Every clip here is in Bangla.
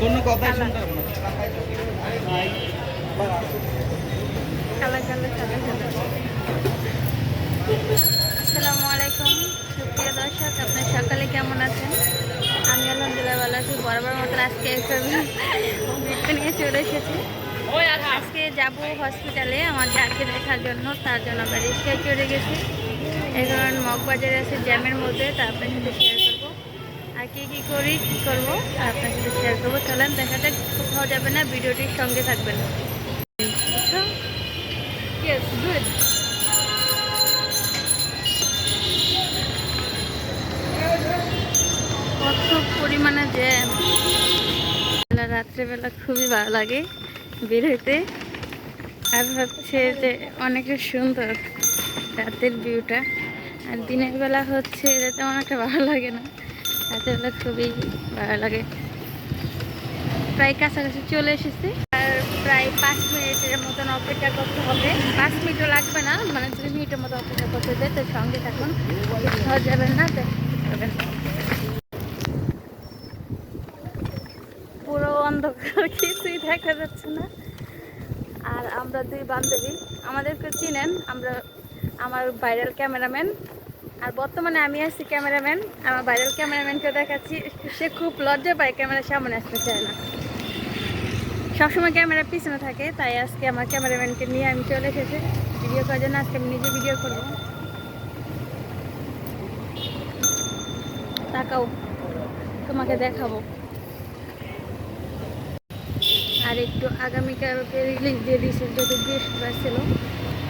কোনো কথাই শুনতে কালা আসসালামু আলাইকুম, সুপ্রিয় দর্শক, আপনার সকালে কেমন আছেন? আমি আলহামদুলিল্লাহ ভালো আছি, বরাবর মতন আজকে একটা নিয়ে চলে এসেছি। আজকে যাব হসপিটালে আমার যাকে দেখার জন্য, তার জন্য আমরা রিক্সায় চড়ে গেছি। কারণ মগবাজারে আছে জ্যামের মধ্যে, তা আপনার সাথে শেয়ার কী কী করি, কী করব, আপনার সাথে শেয়ার করব। চলেন, দেখা যাক, কোথাও যাবে না, ভিডিওটির সঙ্গে থাকবেন। Yes. কত পরিমাণে জ্যাম রাত্রেবেলা খুবই ভালো লাগে বের হইতে আর হচ্ছে যে অনেক সুন্দর রাতের ভিউটা আর দিনের বেলা হচ্ছে, এটা তেমন একটা ভালো লাগে না। রাতের বেলা খুবই ভালো লাগে। প্রায় কাছাকাছি চলে এসেছি। আর প্রায় পাঁচ মিনিটের মতন অপেক্ষা করতে হবে। পাঁচ মিনিটও লাগবে না মানে দুই মিনিটের মতো অপেক্ষা করতে হবে। তো সঙ্গে থাকুন কোথাও যাবেন না, তো পুরো অন্ধকার, কিছুই দেখা যাচ্ছে না। আর আমরা দুই বান্ধবী, আমাদেরকে চিনেন, আমরা আমার ভাইরাল ক্যামেরাম্যান আর বর্তমানে আমি আছি ক্যামেরাম্যান, আমার ভাইরাল ক্যামেরাম্যানকে দেখাচ্ছি। সে খুব লজ্জা পায় ক্যামেরার সামনে আসতে চায় না। সবসময় ক্যামেরার পিছনে থাকে, তাই আজকে আমার ক্যামেরাম্যানকে নিয়ে আমি চলে এসেছি। ভিডিও করার জন্য আজকে আমি নিজে ভিডিও করব। তাকাও, তোমাকে দেখাবো। আর একটু আগামীকালকে রিলিজ দিয়ে দিয়েছে যদি বৃহস্পতিবার ছিল।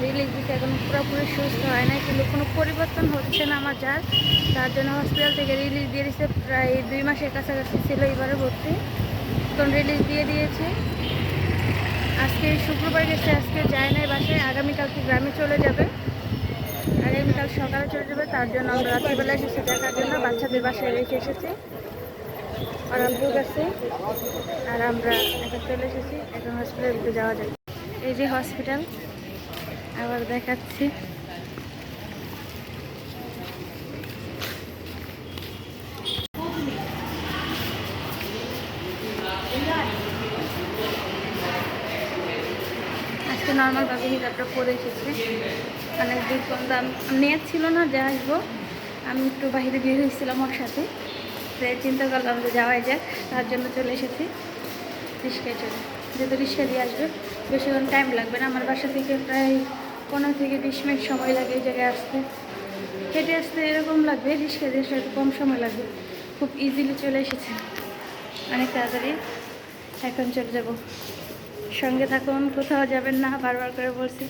রিলিজ দিতে এখন পুরোপুরি সুস্থ হয় না কিন্তু কোনো পরিবর্তন হচ্ছে না আমার যার। তার জন্য হসপিটাল থেকে রিলিজ দিয়ে দিয়েছে প্রায় দুই মাসের কাছাকাছি ছিল এবারে ভর্তি। তখন রিলিজ দিয়ে দিয়েছে। আজকে শুক্রবার গেছে, আজকে যায় নাই বাসায়, আগামীকালকে গ্রামে চলে যাবে। আগামীকাল সকালে চলে যাবে, তার জন্য আমরা রাত্রিবেলা এসেছি, দেখার জন্য। বাচ্চাদের বাসায় রেখে এসেছি। আরামপুর কাছে আর আমরা এখন চলে এসেছি, এখন হসপিটাল যাওয়া যায় এই যে হসপিটাল আবার দেখাচ্ছি। আজকে নর্মালভাবে হিসাবটা পরে এসেছে। অনেক দূর পর্যন্ত নেট ছিল না যে আসব আমি একটু বাইরে বের হয়েছিলাম ওর সাথে। চিন্তা করলাম যে যাওয়াই যাক, তার জন্য চলে এসেছি। রিক্সায় চলে। যেহেতু রিক্সা দিয়ে আসবে, বেশিক্ষণ টাইম লাগবে না। আমার বাসা থেকে প্রায় পনেরো থেকে বিশ মিনিট সময় লাগে এই জায়গায় আসতে। হেঁটে আসতে এরকম লাগবে রিক্সা দিয়ে একটু কম সময় লাগবে। খুব ইজিলি চলে এসেছে। অনেক তাড়াতাড়ি। এখন চলে যাব। সঙ্গে থাকুন, কোথাও যাবেন না, বারবার করে বলছি।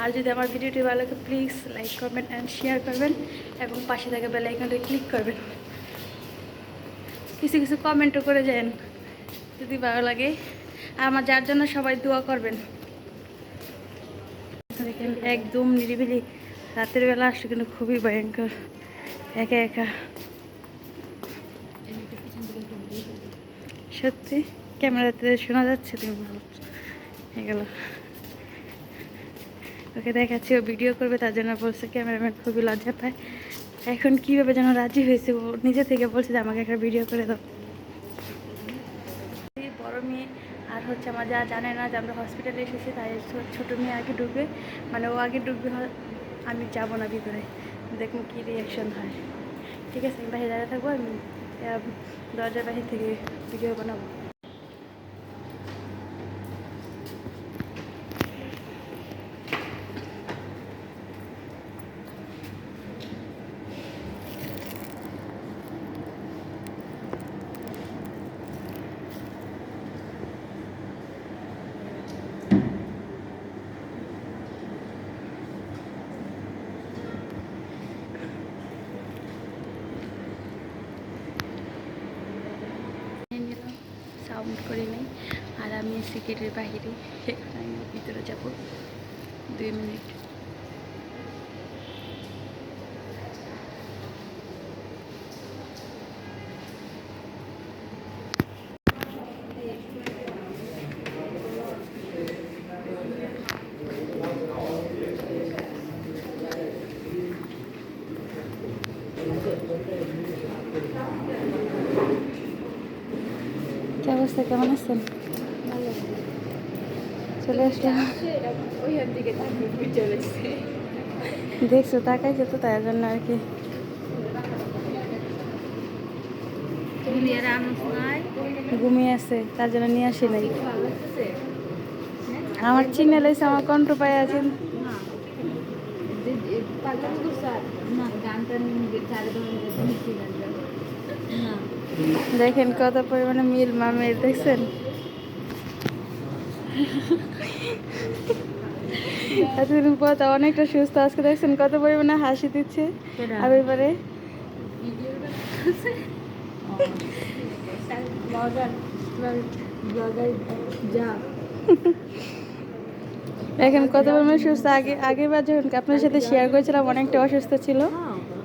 আর যদি আমার ভিডিওটি ভালো লাগে প্লিজ লাইক করবেন অ্যান্ড শেয়ার করবেন এবং পাশে থাকা বেল আইকনটা ক্লিক করবেন। কিছু কিছু কমেন্টও করে যান, যদি ভালো লাগে। আমার যার জন্য সবাই দোয়া করবেন। দেখেন একদম নিরিবিলি। রাতের বেলা আসলে কিন্তু খুবই ভয়ঙ্কর। একা একা। সত্যি? ক্যামেরাতে শোনা যাচ্ছে তুমি এগুলো ওকে দেখাচ্ছি, ও ভিডিও করবে, তার জন্য বলছে ক্যামেরাম্যান খুবই লজ্জা পায়। এখন কীভাবে যেন রাজি হয়েছে, ও নিজে থেকে বলছে যে আমাকে একটা ভিডিও করে দাও। বড় মেয়ে আর হচ্ছে আমার যা জানে না যে আমরা হসপিটালে এসেছি, তাই ছোটো মেয়ে আগে ঢুকবে মানে ও আগে ঢুকবে আমি যাব না ভিতরে। দেখুন কী রিয়াকশন হয়। ঠিক আছে, আমি বাইরে দাঁড়িয়ে থাকব, আমি দরজার বাহির থেকে ভিডিও বানাবো নিয়ে নিলাম সাউন্ড করে নেই। আর আমি সিকেটের বাহিরে ভিতরে যাব। দুই মিনিট। অবস্থা কেমন আছেন? চলে আসলাম। দেখছ, তাকাইছে তো তাই জন্য আর কি। ঘুমিয়ে আছে, তার জন্য নিয়ে আসি নাই। আমার চিনে লাইছে, আমার কণ্ঠ পায়ে আছেন না দেখেন কত পরিমাণে মিল মামের দেখছেন? এতদিন পর তা অনেকটা সুস্থ আজকে দেখছেন কত পরিমাণে হাসি দিচ্ছে আর এবারে। দেখেন কত পরিমাণে সুস্থ আগে আগেবার যখন আপনার সাথে শেয়ার করেছিলাম অনেকটা অসুস্থ ছিল।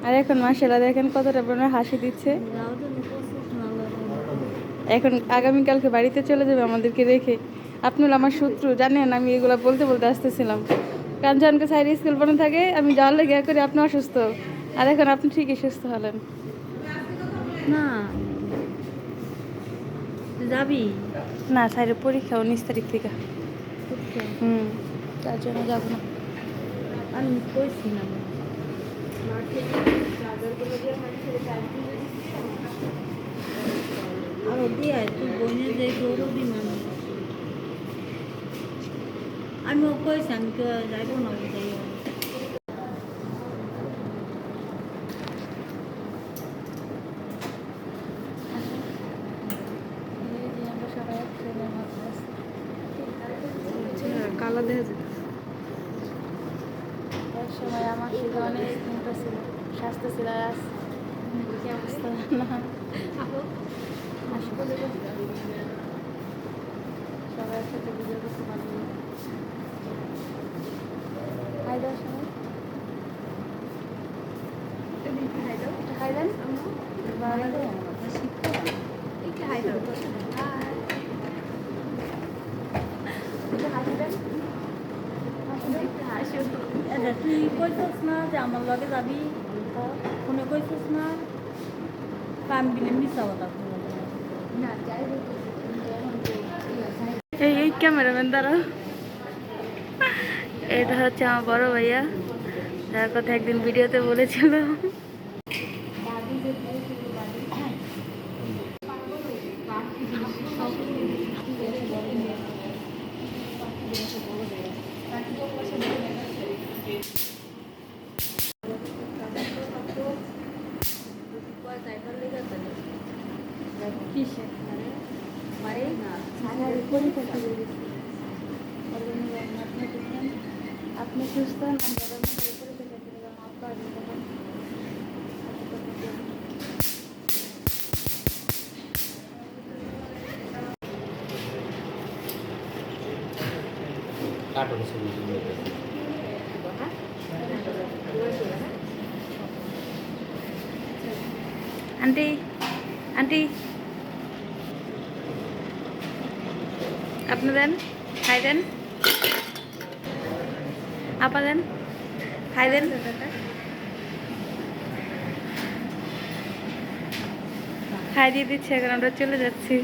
আর এখন মাসাল্লাহ দেখেন কতটা পরিমাণে হাসি দিচ্ছে। এখন আগামীকালকে বাড়িতে চলে যাবে আমাদেরকে রেখে। আপনি হলো আমার শত্রু জানেন আমি এগুলো বলতে বলতে আসতেছিলাম। কারণ জানকে সাইড স্কুল বন্ধ থাকে আমি যাওয়ার লেগে করি আপনি অসুস্থ। আর এখন আপনি ঠিকই সুস্থ হলেন। না। যাবি? না সাইডের পরীক্ষা উনিশ তারিখ থেকে। হুম। তার জন্য যাব না। আমি কইছিলাম। আরও দিয়ে তুই বোনের যে গৌরবী মানুষ। আমি ও কইছি আমি তো যাইব না যাই কালা দেখা এক সময় আমার অনেক ছিল স্বাস্থ্য ছিল আজ কি অবস্থা না। সবাই একসাথে ভিডিও করতে পারব খাই দাও সবাই খাই দাও তুই কইছিস না যে আমার লগে যাবি ফোনে কইছিস না কাম বিলে মিশা কথা এই এই ক্যামেরাম্যান দ্বারা এটা হচ্ছে আমার বড় ভাইয়া। যার কথা একদিন ভিডিওতে বলেছিল। কিসে মানে আপনি সুস্থ কাটো আন্টি আন্টি আপনি দেন খাই দেন। আপা দেন খাই দেন। খাই দিয়ে দিচ্ছি, এখন আমরা চলে যাচ্ছি।